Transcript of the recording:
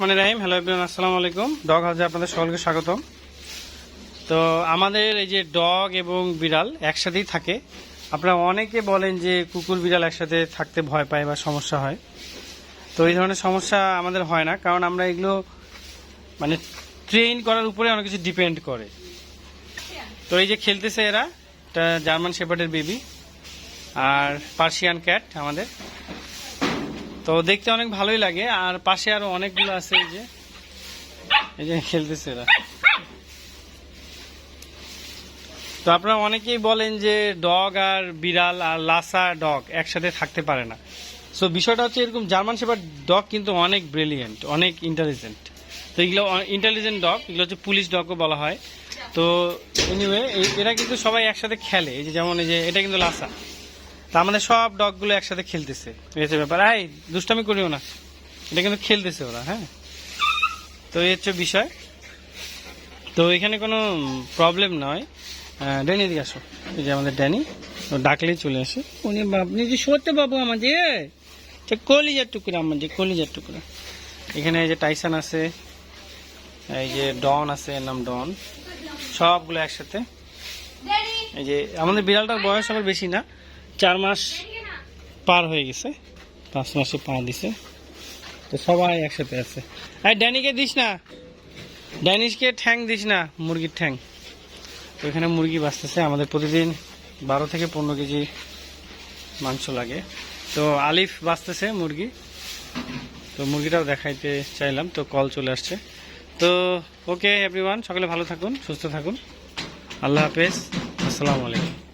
মানে রাহিম। Hello everyone আসসালামু আলাইকুম। ডগ হাউসে আপনাদের সকলকে স্বাগতম। তো আমাদের এই যে ডগ এবং বিড়াল একসাথেই থাকে। আপনারা অনেকে বলেন যে কুকুর, বিড়াল একসাথে থাকতে ভয় পায় বা সমস্যা হয়। তো এই ধরনের সমস্যা আমাদের হয় না, কারণ আমরা এগুলো মানে ট্রেন করার উপরে অনেক কিছু ডিপেন্ড করে। তো এই যে খেলতেছে এরা, এটা জার্মান শেপার্ডের বেবি আর পার্সিয়ান ক্যাট আমাদের। তো দেখতে অনেক ভালোই লাগে। আর পাশে আরও অনেকগুলো আছে এই যে। এই যে খেলতেছে এরা। তো আপনারা অনেকেই বলেন যে ডগ আর বিড়াল আর লাসা ডগ একসাথে থাকতে পারে না। সো বিষয়টা হচ্ছে এরকম জার্মান শেপার ডগ কিন্তু অনেক ব্রিলিয়েন্ট অনেক ইন্টেলিজেন্ট তো এগুলো ইন্টেলিজেন্ট ডগ, এগুলো হচ্ছে পুলিশ ডগও বলা হয়। তো এনিওয়ে এরা কিন্তু সবাই একসাথে খেলে। এই যে যেমন এই যে, এটা কিন্তু লাসা। তা মানে সব ডগগুলো একসাথে খেলতেছে। এই হচ্ছে ব্যাপার। এই দুষ্টামি করিও না। এটা কিন্তু খেলতেছে ওরা হ্যাঁ? তো এই হচ্ছে বিষয়। তো এখানে কোনো প্রবলেম নয়। ড্যানি দিকে আসো। এই যে আমাদের ড্যানি ও ডাকলেই চলে আসে। উনি আপনি যে সত্যি বাবু আমাদের। কলিজার টুকরা আমাদের কলিজার টুকরা। এখানে এই যে টাইসান আছে এই যে ডন আছে এর নাম ডন। সবগুলো একসাথে। এই যে আমাদের বিড়ালটার বয়স আবার বেশি না। চার মাস পার হয়ে গেছে, পাঁচ মাসে পা দিছে। তো সবাই একসাথে আছে। আর ড্যানিকে দিস না। ড্যানিশকে ঠ্যাং দিস না, মুরগির ঠ্যাং। তো এখানে মুরগি বাঁচতেছে। আমাদের প্রতিদিন বারো থেকে পনেরো কেজি মাংস লাগে। তো আলিফ বাঁচতেছে মুরগি। তো মুরগিটাও দেখাইতে চাইলাম। তো কল চলে আসছে। তো ওকে এভরিওয়ান সকলে ভালো থাকুন, সুস্থ থাকুন। আল্লাহ হাফেজ। আসসালামু আলাইকুম।